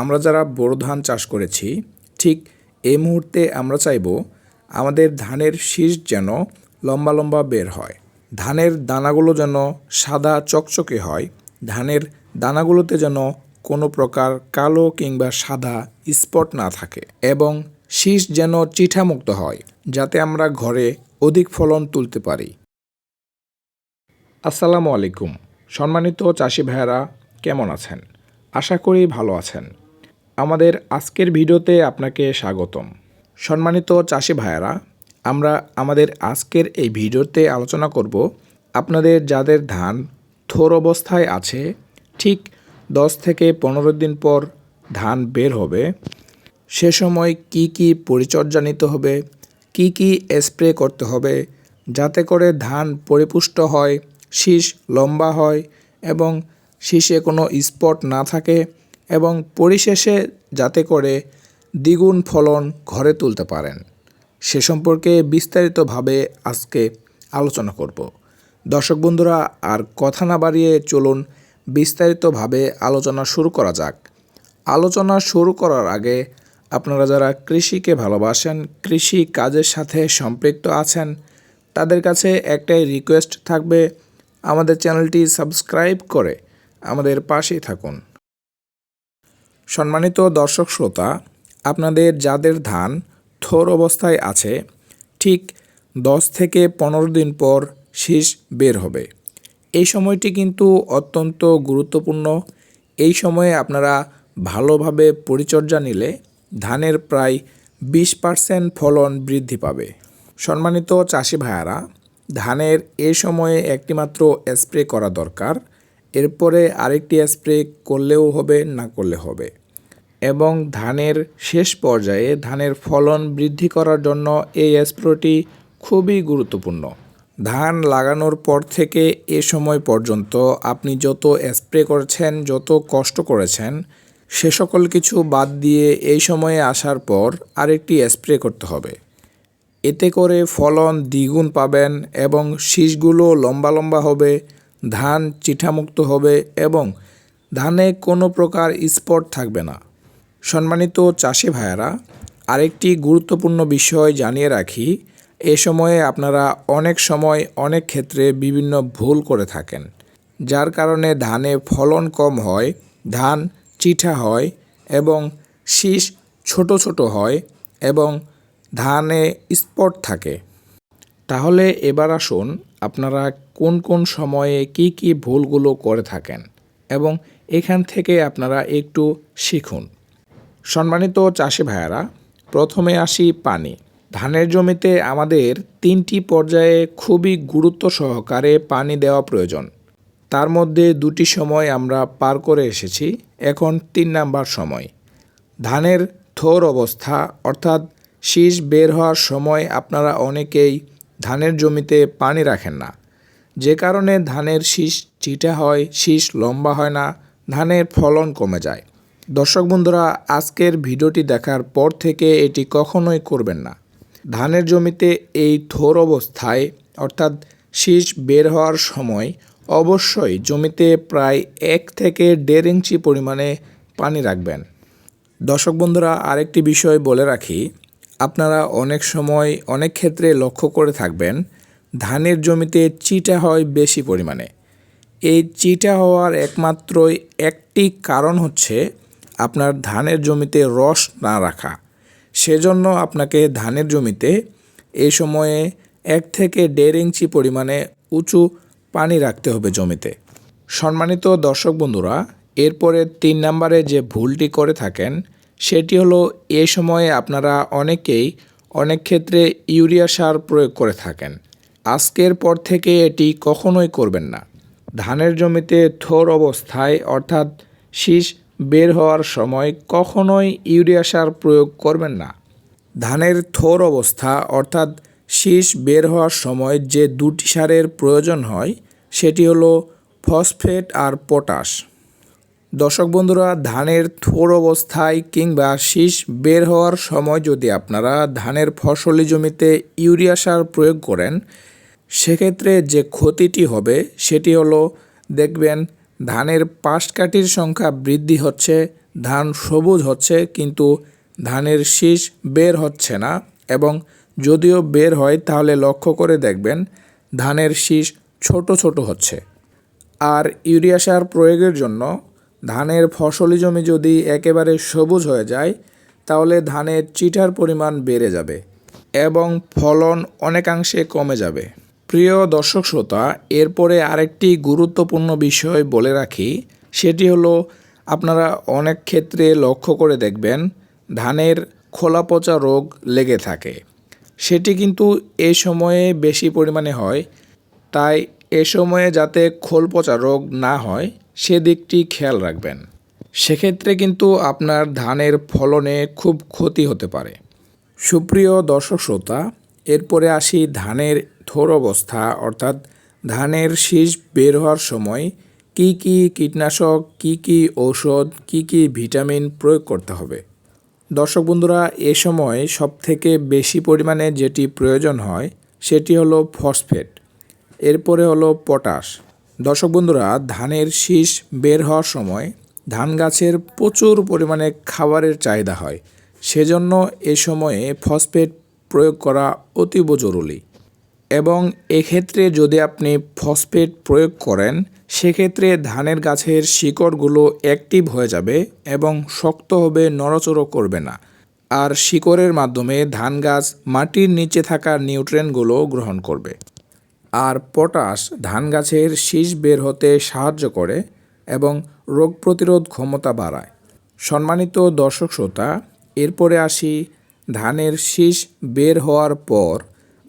আমরা যারা বোরো ধান চাষ করেছি, ঠিক এই মুহূর্তে আমরা চাইব আমাদের ধানের শীষ যেন লম্বা লম্বা বের হয়। ধানের দানাগুলো যেন সাদা চকচকে হয়। ধানের দানাগুলোতে যেন কোনো প্রকার কালো কিংবা সাদা স্পট না থাকে এবং শীষ যেন চিঠামুক্ত হয়, যাতে আমরা ঘরে অধিক ফলন তুলতে পারি। আসসালামু আলাইকুম। সম্মানিত চাষি ভাইয়েরা, কেমন আছেন? আশা করি ভালো আছেন। আমাদের আজকের ভিডিওতে আপনাকে স্বাগতম। সম্মানিত চাষি ভাইয়ারা, আমরা আমাদের আজকের এই ভিডিওতে আলোচনা করব আপনাদের যাদের ধান থোর অবস্থায় আছে, ঠিক দশ থেকে পনেরো দিন পর ধান বের হবে, সে সময় কি কি পরিচর্যা নিতে হবে, কি কি স্প্রে করতে হবে, যাতে করে ধান পরিপুষ্ট হয়, শীষ লম্বা হয় এবং শীষে কোনো স্পট না থাকে এবং পরিশেষে যাতে করে দ্বিগুণ ফলন ঘরে তুলতে পারেন। সে সম্পর্কে বিস্তারিতভাবে আজকে আলোচনা করব। দর্শক বন্ধুরা, আর কথা না বাড়িয়ে চলুন, বিস্তারিতভাবে আলোচনা শুরু করা যাক। আলোচনা শুরু করার আগে আপনারা যারা কৃষিকে ভালোবাসেন, কৃষি কাজের সাথে সম্পৃক্ত আছেন, তাদের কাছে একটাই রিকোয়েস্ট থাকবে, আমাদের চ্যানেলটি সাবস্ক্রাইব করে আমাদের পাশেই থাকুন। সম্মানিত দর্শক শ্রোতা, আপনাদের যাদের ধান থোর অবস্থায় আছে, ঠিক দশ থেকে পনেরো দিন পর শীষ বের হবে। এই সময়টি কিন্তু অত্যন্ত গুরুত্বপূর্ণ। এই সময়ে আপনারা ভালোভাবে পরিচর্যা নিলে ধানের প্রায় বিশ পার্সেন্ট ফলন বৃদ্ধি পাবে। সম্মানিত চাষি ভাইয়ারা, ধানের এ সময়ে একটিমাত্র স্প্রে করা দরকার। এরপরে আরেকটি স্প্রে করলেও হবে, না করলে হবে। এবং ধানের শেষ পর্যায়ে ধানের ফলন বৃদ্ধি করার জন্য এই স্প্রেটি খুবই গুরুত্বপূর্ণ। ধান লাগানোর পর থেকে এ সময় পর্যন্ত আপনি যত স্প্রে করেছেন, যত কষ্ট করেছেন, সে সকল কিছু বাদ দিয়ে এই সময়ে আসার পর আরেকটি স্প্রে করতে হবে। এতে করে ফলন দ্বিগুণ পাবেন এবং শীষগুলো লম্বা লম্বা হবে ধান চিঠামুক্ত হবে এবং ধানে কোনো প্রকার স্পট থাকবে না। সম্মানিত চাষি ভাইয়েরা, আরেকটি গুরুত্বপূর্ণ বিষয় জানিয়ে রাখি, এ সময়ে আপনারা অনেক সময় অনেক ক্ষেত্রে বিভিন্ন ভুল করে থাকেন, যার কারণে ধানে ফলন কম হয়, ধান চিঠা হয় এবং শীষ ছোট ছোট হয় এবং ধানে স্পট থাকে। তাহলে এবার আসুন আপনারা কোন কোন সময়ে কি কি ভুলগুলো করে থাকেন এবং এখান থেকে আপনারা একটু শিখুন। সম্মানিত চাষি ভাইয়ারা, প্রথমে আসি পানি। ধানের জমিতে আমাদের তিনটি পর্যায়ে খুবই গুরুত্ব সহকারে পানি দেওয়া প্রয়োজন। তার মধ্যে দুটি সময় আমরা পার করে এসেছি, এখন তিন নাম্বার সময়। ধানের থোর অবস্থা, অর্থাৎ শীষ বের হওয়ার সময় আপনারা অনেকেই ধানের জমিতে পানি রাখেন না। যে কারণে ধানের শীষ চিটা হয়, শীষ লম্বা হয় না, ধানের ফলন কমে যায়। দর্শক বন্ধুরা, আজকের ভিডিওটি দেখার পর থেকে এটি কখনোই করবেন না। ধানের জমিতে এই থোর অবস্থায়, অর্থাৎ শীষ বের হওয়ার সময়, অবশ্যই জমিতে প্রায় এক থেকে দেড় ইঞ্চি পরিমাণে পানি রাখবেন। দর্শক বন্ধুরা, আরেকটি বিষয় বলে রাখি, আপনারা অনেক সময় অনেক ক্ষেত্রে লক্ষ্য করে থাকবেন ধানের জমিতে চিটা হয় বেশি পরিমাণে। এই চিটা হওয়ার একমাত্র একটি কারণ হচ্ছে আপনার ধানের জমিতে রস না রাখা। সেজন্য আপনাকে ধানের জমিতে এই সময়ে এক থেকে দেড় ইঞ্চি পরিমাণে উঁচু পানি রাখতে হবে জমিতে। সম্মানিত দর্শক বন্ধুরা, এরপরে তিন নম্বরে যে ভুলটি করে থাকেন, সেটি হলো এ সময়ে আপনারা অনেকেই অনেক ক্ষেত্রে ইউরিয়া সার প্রয়োগ করে থাকেন। আজকের পর থেকে এটি কখনোই করবেন না। ধানের জমিতে থোর অবস্থায়, অর্থাৎ শীষ বের হওয়ার সময় কখনোই ইউরিয়া সার প্রয়োগ করবেন না। ধানের থোর অবস্থা, অর্থাৎ শীষ বের হওয়ার সময় যে দুটি সারের প্রয়োজন হয়, সেটি হলো ফসফেট আর পটাশ। দর্শক বন্ধুরা, ধানের থোর অবস্থায় কিংবা শীষ বের হওয়ার সময় যদি আপনারা ধানের ফসলি জমিতে ইউরিয়া সার প্রয়োগ করেন সেক্ষেত্রে যে ক্ষতিটি হবে সেটি হলো, দেখবেন ধানের পাশকাঠির সংখ্যা বৃদ্ধি হচ্ছে, ধান সবুজ হচ্ছে, কিন্তু ধানের শীষ বের হচ্ছে না এবং যদিও বের হয় তাহলে লক্ষ্য করে দেখবেন ধানের শীষ ছোট ছোট হচ্ছে। আর ইউরিয়া সার প্রয়োগের জন্য ধানের ফসলি জমি যদি একেবারে সবুজ হয়ে যায়, তাহলে ধানের চিটার পরিমাণ বেড়ে যাবে এবং ফলন অনেকাংশে কমে যাবে। প্রিয় দর্শক শ্রোতা, এরপরে আরেকটি গুরুত্বপূর্ণ বিষয় বলে রাখি, সেটি হলো আপনারা অনেক ক্ষেত্রে লক্ষ্য করে দেখবেন, ধানের খোলা পচা রোগ লেগে থাকে। সেটি কিন্তু এ সময়ে বেশি পরিমাণে হয়, তাই এ সময়ে যাতে খোল পচা রোগ না হয়, সেদিকটি খেয়াল রাখবেন। সেক্ষেত্রে কিন্তু আপনার ধানের ফলনে খুব ক্ষতি হতে পারে। সুপ্রিয় দর্শক শ্রোতা, এরপরে আসি ধানের থোর অবস্থা, অর্থাৎ ধানের শীষ বের হওয়ার সময় কি কি কীটনাশক, কি কি ঔষধ, কি কি ভিটামিন প্রয়োগ করতে হবে? দর্শক বন্ধুরা, এ সময় সবথেকে বেশি পরিমাণে যেটি প্রয়োজন হয়, সেটি হলো ফসফেট, এরপরে হলো পটাশ। দর্শক বন্ধুরা, ধানের শীষ বের হওয়ার সময় ধান গাছের প্রচুর পরিমাণে খাবারের চাহিদা হয়, সেজন্য এ সময়ে ফসফেট প্রয়োগ করা অতীব জরুরি। এবং এক্ষেত্রে যদি আপনি ফসফেট প্রয়োগ করেন, সেক্ষেত্রে ধানের গাছের শিকড়গুলো অ্যাক্টিভ হয়ে যাবে এবং শক্ত হবে, নড়াচড়ো করবে না। আর শিকড়ের মাধ্যমে ধান গাছ মাটির নিচে থাকা নিউট্রেনগুলো গ্রহণ করবে। আর পটাশ ধান গাছের শীষ বের হতে সাহায্য করে এবং রোগ প্রতিরোধ ক্ষমতা বাড়ায়। সম্মানিত দর্শক শ্রোতা এরপরে আসি ধানের শীষ বের হওয়ার পর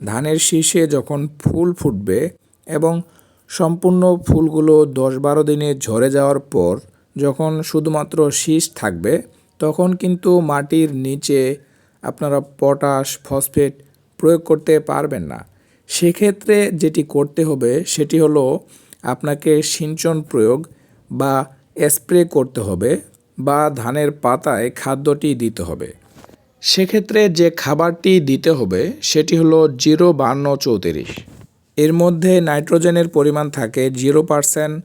ধানের শীষে যখন ফুল ফুটবে এবং সম্পূর্ণ ফুলগুলো দশ বারো দিনে ঝরে যাওয়ার পর যখন শুধুমাত্র শীষ থাকবে, তখন কিন্তু মাটির নিচে আপনারা পটাশ, ফসফেট প্রয়োগ করতে পারবেন না। সেক্ষেত্রে যেটি করতে হবে, সেটি হলো আপনাকে সিঞ্চন প্রয়োগ বা স্প্রে করতে হবে বা ধানের পাতায় খাদ্যটি দিতে হবে। সেক্ষেত্রে যে খাবারটি দিতে হবে, সেটি হলো জিরো বান্ন চৌত্রিশ। এর মধ্যে নাইট্রোজেনের পরিমাণ থাকে জিরো পার্সেন্ট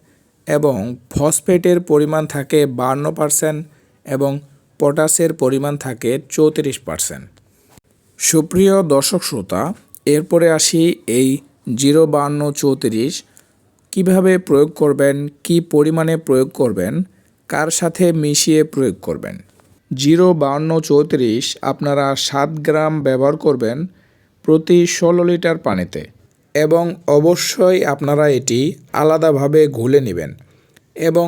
এবং ফসফেটের পরিমাণ থাকে বান্ন পার্সেন্ট এবং পটাশের পরিমাণ থাকে চৌত্রিশ পার্সেন্ট। সুপ্রিয় দর্শক শ্রোতা, এরপরে আসি এই জিরো বান্ন চৌত্রিশ। কীভাবে প্রয়োগ করবেন, কি পরিমাণে প্রয়োগ করবেন, কার সাথে মিশিয়ে প্রয়োগ করবেন? জিরো বান্ন চৌত্রিশ আপনারা সাত গ্রাম ব্যবহার করবেন প্রতি ষোলো লিটার পানিতে এবং অবশ্যই আপনারা এটি আলাদাভাবে ঘুলে নেবেন এবং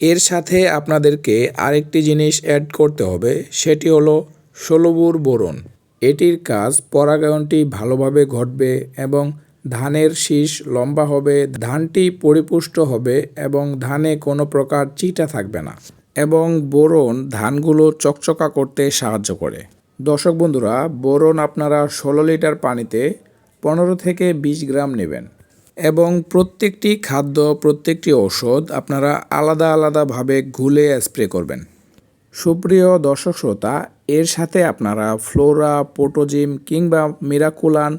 এর সাথে আপনাদেরকে আরেকটি জিনিস অ্যাড করতে হবে, সেটি হলো ষোলোবুর বোরন। এটির কাজ পরাগায়নটি ভালোভাবে ঘটবে এবং ধানের শীষ লম্বা হবে, ধানটি পরিপুষ্ট হবে এবং ধানে কোনো প্রকার চিটা থাকবে না। এবং বোরন ধানগুলো চকচকা করতে সাহায্য করে। দর্শক বন্ধুরা, বোরন আপনারা ষোলো লিটার পানিতে পনেরো থেকে বিশ গ্রাম নেবেন এবং প্রত্যেকটি খাদ্য, প্রত্যেকটি ওষুধ আপনারা আলাদা আলাদাভাবে ঘুলে স্প্রে করবেন। সুপ্রিয় দর্শক শ্রোতা, এর সাথে আপনারা ফ্লোরা, পোটোজিম কিংবা মিরাকুলান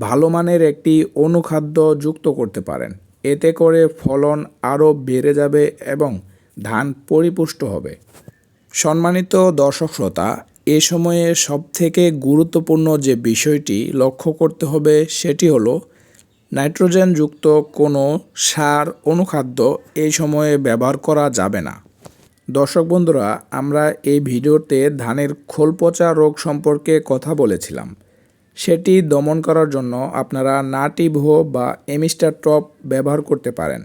ভালো মানের একটি অনুখাদ্য যুক্ত করতে পারেন। এতে করে ফলন আরও বেড়ে যাবে এবং ধান পরিপুষ্ট হবে। সম্মানিত দর্শক শ্রোতা, এ সময়ে সবথেকে গুরুত্বপূর্ণ যে বিষয়টি লক্ষ্য করতে হবে সেটি হলো, নাইট্রোজেনযুক্ত কোনো সার অনুখাদ্য এই সময়ে ব্যবহার করা যাবে না। দর্শক বন্ধুরা, আমরা এই ভিডিওতে ধানের খোল পচা রোগ সম্পর্কে কথা বলেছিলাম। সেটি দমন করার জন্য আপনারা নাটিভো বা এমিস্টার টপ ব্যবহার করতে পারেন।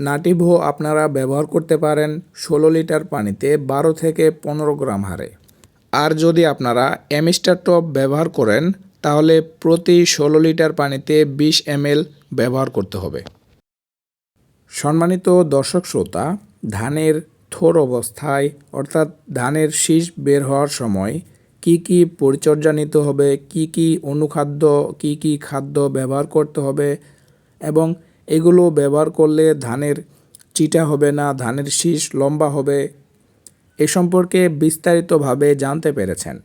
নাটিভো আপনারা ব্যবহার করতে পারেন ষোলো লিটার পানিতে বারো থেকে পনেরো গ্রাম হারে। আর যদি আপনারা এমিস্টার টপ ব্যবহার করেন, তাহলে প্রতি ষোলো লিটার পানিতে বিশ এমএল ব্যবহার করতে হবে। সম্মানিত দর্শক শ্রোতা, ধানের থোর অবস্থায়, অর্থাৎ ধানের শীষ বের হওয়ার সময় কি কি পরিচর্যা নিতে হবে, কি কি অনুখাদ্য, কি কি খাদ্য ব্যবহার করতে হবে এবং এগুলো ব্যবহার করলে ধানের চিটা হবে না, ধানের শীষ লম্বা হবে। এ সম্পর্কে বিস্তারিতভাবে জানতে পেরেছেন।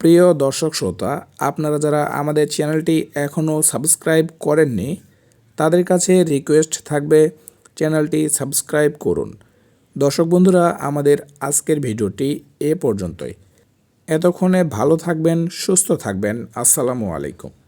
প্রিয় দর্শক শ্রোতা, আপনারা যারা আমাদের চ্যানেলটি এখনও সাবস্ক্রাইব করেননি, তাদের কাছে রিকোয়েস্ট থাকবে চ্যানেলটি সাবস্ক্রাইব করুন। দর্শক বন্ধুরা, আমাদের আজকের ভিডিওটি এ পর্যন্তই। এতক্ষণে ভালো থাকবেন, সুস্থ থাকবেন। আসসালামু আলাইকুম।